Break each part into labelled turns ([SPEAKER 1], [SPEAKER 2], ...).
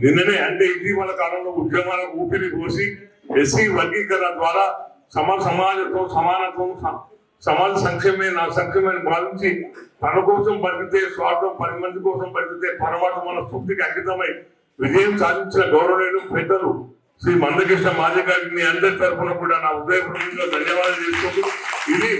[SPEAKER 1] నిన్ననే అంటే ఇటీవల కాలంలో ఉద్యమాల ఊపిరి పోసి ఎస్సీ వర్గీకరణ ద్వారా సమ సమాజత్వం సమానత్వం స- సమాజ సంక్షేమే నా సంక్షేమాన్ని భావించి తన కోసం బతికితే స్వార్థం పది మంది కోసం బతికితే పొరపాటు మన స్ఫూర్తికి అంకితమై విజయం సాధించిన గౌరవనీయులు పెద్దలు శ్రీ మందకృష్ణ మాజీ గారికి మీ అందరి తరఫున కూడా నా హృదయపూర్వకంగా ధన్యవాదాలు చేసుకుంటూ ఇది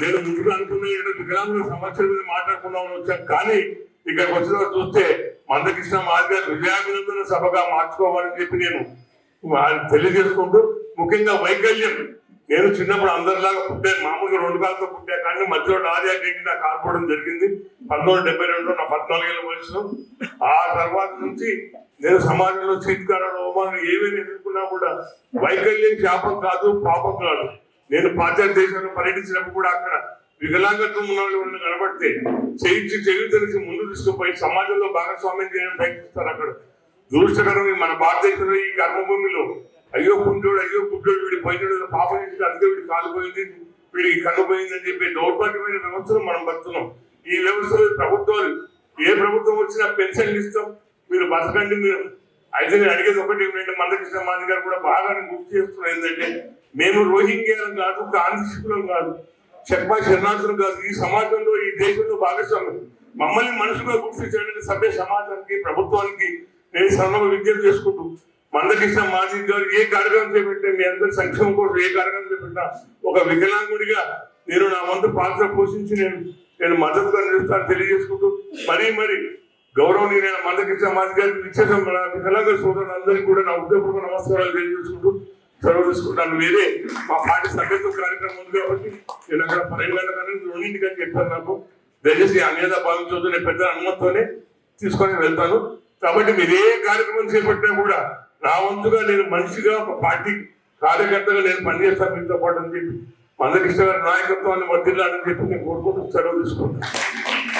[SPEAKER 1] నేను ముందుగా అనుకున్న ఏంటంటే వికలాంగుల సమస్యల మీద మాట్లాడుకుందామని వచ్చాను. కానీ ఇక్కడికి వచ్చిన చూస్తే మందకృష్ణ మాజీ గారు విజయాభినందన సభగా మార్చుకోవాలని చెప్పి నేను తెలియజేసుకుంటూ ముఖ్యంగా వైకల్యం. నేను చిన్నప్పుడు అందరిలాగా పుట్టాను. మామూలుగా రెండు కాలతో పుట్టా కానీ మధ్యలో ఆర్యా గేటి నాకు ఆడుకోవడం జరిగింది. పంతొమ్మిది డెబ్బై రెండులో నా పద్నాలుగేళ్ళ వయసులో. ఆ తర్వాత నుంచి నేను సమాజంలో చీత్కారాలు అవమానం ఏమేమి ఎదుర్కొన్నా కూడా వైకల్యం శాపం కాదు పాపం కాదు. నేను పాశ్చాత్య దేశాలను పర్యటించినప్పుడు కూడా అక్కడ వికలాంగత్వం ఉన్న వాళ్ళు కనబడితే చేయించి చెవి తెలిసి ముందు తీసుకుపోయి సమాజంలో భాగస్వామ్యం చేయడం ప్రయత్నిస్తారు అక్కడ. దురదృష్టకరమే మన భారతదేశంలో ఈ కర్మభూమిలో అయ్యో కుంటోడు అయ్యో గుడ్డోడు వీడి పోయినాడు పాపం చేసి అందుకే వీడి కాలిపోయింది వీడికి కన్నుపోయింది అని చెప్పి దౌర్భాగ్యమైన వ్యవస్థను మనం బతున్నాం ఈ వ్యవస్థలో ప్రభుత్వాలు ఏ ప్రభుత్వం వచ్చినా పెన్షన్లు ఇస్తాం మీరు బతకండి మీరు అయితే నేను అడిగేది ఒకటి ఏంటంటే మందకృష్ణ మాది గారు కూడా బాగా గుర్తు చేస్తున్నారు. ఏంటంటే మేము రోహింగ్యాలం కాదు గాంధీశికులం కాదు చెక్మా శరణార్థులు కాదు ఈ సమాజంలో ఈ దేశంలో భాగస్వామ్యం మమ్మల్ని మనుషులుగా గుర్తించడానికి సభ్య సమాజానికి ప్రభుత్వానికి నేను సన్నమ విజ్ఞప్తి చేసుకుంటూ మందకృష్ణ మాజీ గారు ఏ కార్యక్రమం చేపట్టే మీ అందరి సంక్షేమం కోసం ఏ కార్యక్రమం చేపట్టినా ఒక వికలాంగుడిగా నేను నా వంతు పాత్ర పోషించి నేను నేను మద్దతుగా నిలుస్తాను తెలియజేసుకుంటూ మరీ మరి గౌరవనీయులైన మందకృష్ణ మాది గారికి విచ్చేసం మన వికలాంగ సోదరులందరికీ కూడా నా ఉద్యోగపూర్వక నమస్కారాలు తెలియజేసుకుంటూ సెలవు తీసుకుంటాను వేరే మా పార్టీ సభ్యత్వ కార్యక్రమం ఉంది కాబట్టి నేను అక్కడ పన్నెండు గంటల కానీ రెండింటికి చెప్పాను నాకు. దయచేసి అన్యత భావించవద్దు నేను పెద్ద అనుమతితోనే తీసుకొని వెళ్తాను. కాబట్టి మీరు ఏ కార్యక్రమం చేపట్టినా కూడా నా వంతుగా నేను మనిషిగా ఒక పార్టీ కార్యకర్తగా నేను పనిచేస్తాను మీతో పాటు అని చెప్పి మందకృష్ణ గారి నాయకత్వాన్ని వర్దిల్లాలని చెప్పి నేను కోరుకుంటూ సెలవు తీసుకుంటాను